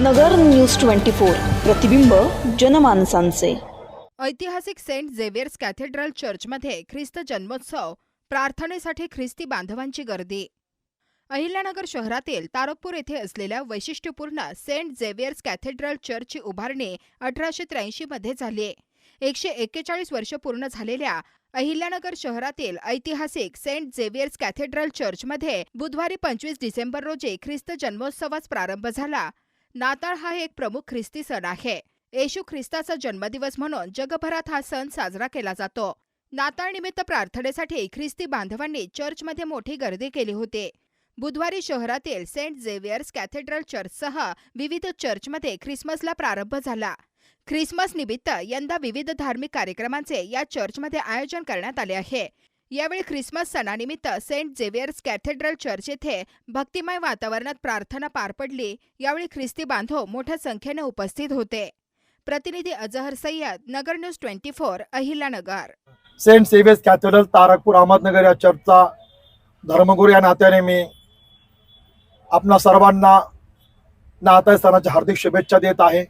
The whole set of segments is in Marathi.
नगर न्यूज ट्वेंटी फोर प्रतिबिंब जनमानसांचे. ऐतिहासिक सेंट झेवियर्स कॅथेड्रल चर्चमध्ये ख्रिस्त जन्मोत्सव प्रार्थनेसाठी ख्रिस्ती बांधवांची गर्दी. अहिल्यानगर शहरातील तारकपूर येथे असलेल्या वैशिष्ट्यपूर्ण सेंट झेवियर्स कॅथेड्रल चर्चची उभारणी अठराशे त्र्याऐंशी मध्ये झाली एकशे एक्केचाळीस वर्ष पूर्ण झालेल्या अहिल्यानगर शहरातील ऐतिहासिक सेंट झेवियर्स कॅथेड्रल चर्चमध्ये बुधवारी पंचवीस डिसेंबर रोजी ख्रिस्त जन्मोत्सवास प्रारंभ झाला. नाताळ हा एक प्रमुख ख्रिस्ती सण आहे. येशू ख्रिस्ताचा जन्मदिवस म्हणून जगभरात हा सण साजरा केला जातो. नाताळनिमित्त प्रार्थनेसाठी ख्रिस्ती बांधवांनी चर्चमध्ये मोठी गर्दी केली होती. बुधवारी शहरातील सेंट झेवियर्स कॅथेड्रल चर्चसह विविध चर्चमध्ये ख्रिसमसला प्रारंभ झाला. ख्रिसमस निमित्त यंदा विविध धार्मिक कार्यक्रमांचे या चर्चमध्ये आयोजन करण्यात आले आहे. यावेळी ख्रिसमस सणानिमित्त सेंट झेवियर्स कॅथेड्रल चर्च येथे भक्तिमय वातावरणात प्रार्थना पार पडली. यावेळी ख्रिस्ती बांधव मोठ्या संख्येने उपस्थित होते. प्रतिनिधी Azhar Sayyed Nagar news twenty four Ahilyanagar Saint Saviour's Cathedral Tarakpur Ahmednagar या चर्चचा धर्मगुरू या नात्याने मी आपणा सर्वांना नाताळ सणाच्या हार्दिक शुभेच्छा देत आहे.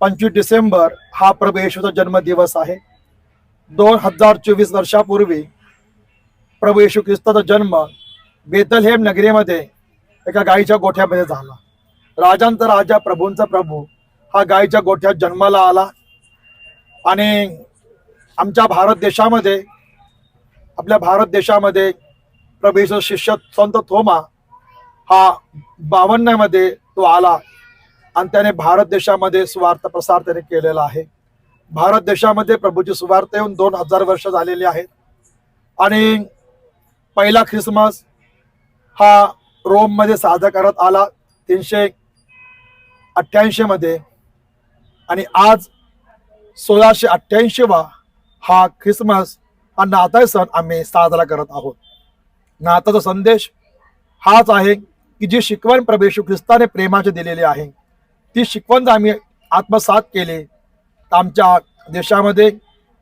पंचवीस डिसेंबर हा प्रभू येशूचा जन्मदिवस आहे. दोन हजार चोवीस वर्षापूर्वी प्रभू येशू ख्रिस्ताचा जन्म बेतलहेम नगरीमध्ये एका गायीच्या गोठ्यामध्ये झाला. राजांचा राजा प्रभूंचा प्रभू हा गायीच्या गोठ्यात जन्माला आला. आणि आमच्या भारत देशामध्ये आपल्या भारत देशामध्ये प्रभू येशू शिष्य संत थोमा हा बावन्नमध्ये तो आला. आणि त्याने भारत देशामध्ये स्वार्थ प्रसार त्याने केलेला आहे. भारत देशामध्ये प्रभूची सुवार्थ येऊन दोन हजार वर्ष झालेली आहेत. आणि पहिला ख्रिसमस हा रोममध्ये साजरा करत आला तीनशे अठ्ठ्याऐंशीमध्ये आणि आज सोळाशे अठ्ठ्याऐंशीवा हा ख्रिसमस हा नाताळ सण आम्ही साजरा करत आहोत. नाताचा संदेश हाच आहे की जी शिकवण प्रभेशू ख्रिस्ताने प्रेमाचे दिलेली आहे. ती शिकवण जर आम्ही आत्मसात केली आमच्या देशामध्ये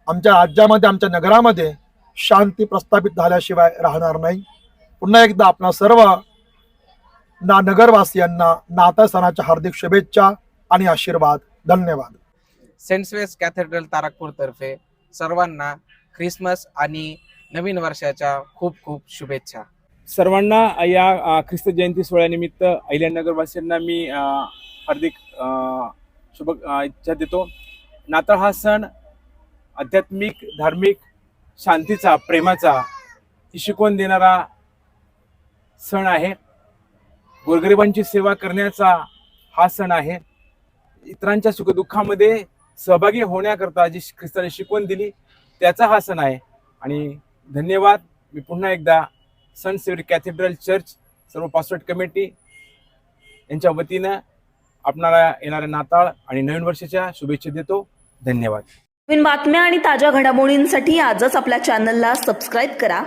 आमच्या राज्यामध्ये आमच्या नगरामध्ये शांती प्रस्थापित झाल्याशिवाय राहणार नाही. पुन्हा एकदा आपणा सर्व ना नगरवासियांना नाताळ सणाच्या हार्दिक शुभेच्छा आणि आशीर्वाद. धन्यवाद. सेंट स्वेस कॅथेड्रल तारकपूरतर्फे सर्वांना ख्रिसमस आणि नवीन वर्षाच्या खूप खूप शुभेच्छा. सर्वांना या ख्रिस्त जयंती सोहळ्यानिमित्त अहिल्यानगरवासियांना मी अ, हार्दिक अ, शुभ इच्छा देतो. नाताळ हा सण आध्यात्मिक धार्मिक शांतीचा प्रेमाचा ही शिकवण देणारा सण आहे. गोरगरिबांची सेवा करण्याचा हा सण आहे. इतरांच्या सुखदुःखामध्ये सहभागी होण्याकरता जी ख्रिस्ताने शिकवण दिली त्याचा हा सण आहे. आणि धन्यवाद. मी पुन्हा एकदा सन सेवरी कॅथेड्रल चर्च सर्व पासवर्ड कमिटी यांच्या वतीनं आपणाला येणाऱ्या नाताळ आणि नवीन वर्षाच्या शुभेच्छा देतो. धन्यवाद. नवीन बातम्या आणि ताज्या घडामोडींसाठी आजच आपल्या चॅनलला सबस्क्राईब करा.